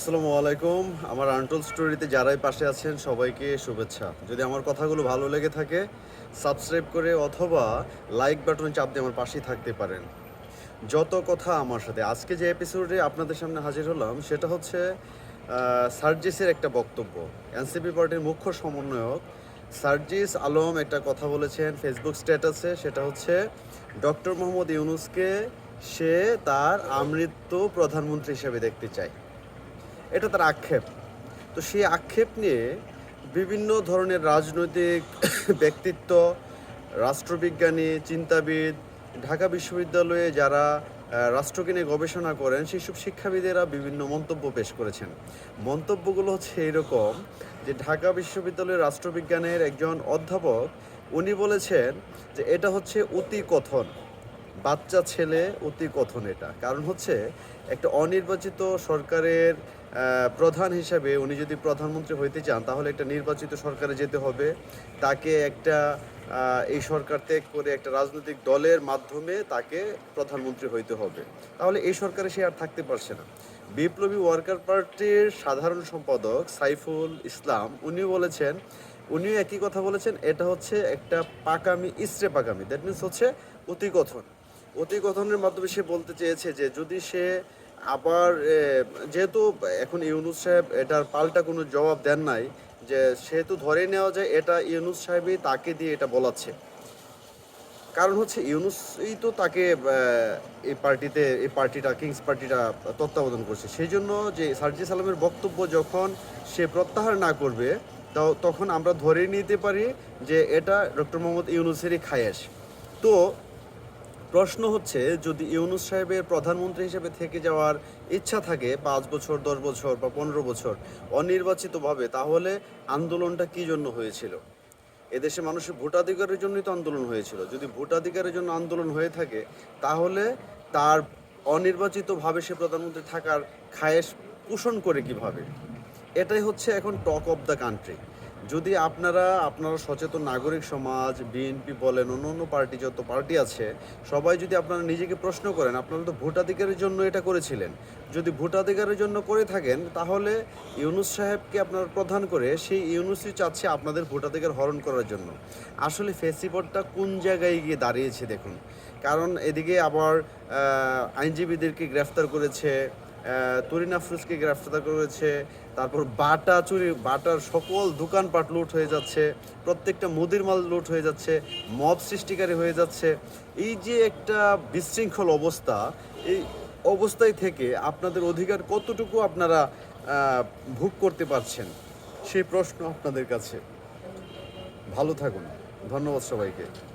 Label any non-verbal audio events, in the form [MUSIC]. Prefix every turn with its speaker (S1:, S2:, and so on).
S1: আসসালামু আলাইকুম। আমার আন্টল স্টোরিতে যারাই পাশে আছেন, সবাইকে শুভেচ্ছা। যদি আমার কথাগুলো ভালো লেগে থাকে, সাবস্ক্রাইব করে অথবা লাইক বাটন চাপ দিয়ে আমার পাশেই থাকতে পারেন। যত কথা আমার সাথে। আজকে যে এপিসোডে আপনাদের সামনে হাজির হলাম, সেটা হচ্ছে সার্জিসের একটা বক্তব্য। এনসিপি পার্টির মুখ্য সমন্বয়ক সার্জিস আলম একটা কথা বলেছেন ফেসবুক স্ট্যাটাসে সেটা হচ্ছে, ডক্টর মোহাম্মদ ইউনুসকে সে তার আমৃত্যু প্রধানমন্ত্রী হিসেবে দেখতে চায়। এটা তার আক্ষেপ। তো সেই আক্ষেপ নিয়ে বিভিন্ন ধরনের রাজনৈতিক [COUGHS] ব্যক্তিত্ব, রাষ্ট্রবিজ্ঞানী, চিন্তাবিদ, ঢাকা বিশ্ববিদ্যালয়ে যারা রাষ্ট্রকে নিয়ে গবেষণা করেন, সেই সব শিক্ষাবিদেরা বিভিন্ন মন্তব্য পেশ করেছেন। মন্তব্যগুলো হচ্ছে এরকম যে ঢাকা বিশ্ববিদ্যালয়ের রাষ্ট্রবিজ্ঞানের একজন অধ্যাপক, উনি বলেছেন যে এটা হচ্ছে অতি কথন বাচ্চা ছেলে অতি কথন এটা। কারণ হচ্ছে একটা অনির্বাচিত সরকারের প্রধান হিসাবে উনি যদি প্রধানমন্ত্রী হইতে চান, তাহলে একটা নির্বাচিত সরকারে যেতে হবে। তাকে একটা এই সরকার ত্যাগ করে একটা রাজনৈতিক দলের মাধ্যমে তাকে প্রধানমন্ত্রী হইতে হবে। তাহলে এই সরকারে সে আর থাকতে পারছে না। বিপ্লবী ওয়ার্কার পার্টির সাধারণ সম্পাদক সাইফুল ইসলাম উনি বলেছেন, উনিও একই কথা বলেছেন, এটা হচ্ছে একটা পাকামি, ইসরে পাকামি। দ্যাট মিনস হচ্ছে অতিকথন অতিকথনের মাধ্যমে সে বলতে চেয়েছে যে যদি সে আবার যেহেতু এখন ইউনুস সাহেব এটার পাল্টা কোনো জবাব দেন নাই, যে সেহেতু ধরে নেওয়া যায় এটা ইউনুস সাহেবই তাকে দিয়ে এটা বলাচ্ছে। কারণ হচ্ছে ইউনুসই তো তাকে এই পার্টিতে, এই পার্টিটা, কিংস পার্টিটা তত্ত্বাবধান করছে। সেই জন্য যে সার্জি সালামের বক্তব্য যখন সে প্রত্যাহার না করবে তখন আমরা ধরে নিতে পারি যে এটা ডক্টর মোহাম্মদ ইউনুসেরই খায়েশ। তো প্রশ্ন হচ্ছে, যদি ইউনুস সাহেবের প্রধানমন্ত্রী হিসেবে থেকে যাওয়ার ইচ্ছা থাকে পাঁচ বছর, দশ বছর বা পনেরো বছর অনির্বাচিতভাবে, তাহলে আন্দোলনটা কী জন্য হয়েছিল? এদেশে মানুষের ভোটাধিকারের জন্যই তো আন্দোলন হয়েছিল। যদি ভোটাধিকারের জন্য আন্দোলন হয়ে থাকে, তাহলে তার অনির্বাচিতভাবে সে প্রধানমন্ত্রী থাকার খায়েশ পোষণ করে কীভাবে? এটাই হচ্ছে এখন টক অফ দ্য কান্ট্রি যদি আপনারা আপনারা সচেতন নাগরিক সমাজ বিএনপি বলেন অন্য অন্য পার্টি যত পার্টি আছে, সবাই যদি আপনারা নিজেকে প্রশ্ন করেন, আপনারা তো ভোটাধিকারের জন্য এটা করেছিলেন। যদি ভোটাধিকারের জন্য করে থাকেন, তাহলে ইউনুস সাহেবকে আপনারা প্রধান করে সেই ইউনুসই চাচ্ছে আপনাদের ভোটাধিকার হরণ করার জন্য। আসলে ফেসিবটটা কোন জায়গায় গিয়ে দাঁড়িয়েছে দেখুন। কারণ এদিকে আবার আইনজীবীদেরকে গ্রেফতার করেছে তুরিন আফরুজকে গ্রেফতার করেছে, তারপর বাটা চুরি, বাটার সকল দোকানপাট লুট হয়ে যাচ্ছে, প্রত্যেকটা মুদির মাল লুট হয়ে যাচ্ছে, মব সৃষ্টিকারী হয়ে যাচ্ছে। এই যে একটা বিশৃঙ্খল অবস্থা, এই অবস্থায় থেকে আপনাদের অধিকার কতটুকু আপনারা ভোগ করতে পারছেন? সেই প্রশ্ন আপনাদের কাছে। ভালো থাকুন। ধন্যবাদ সবাইকে।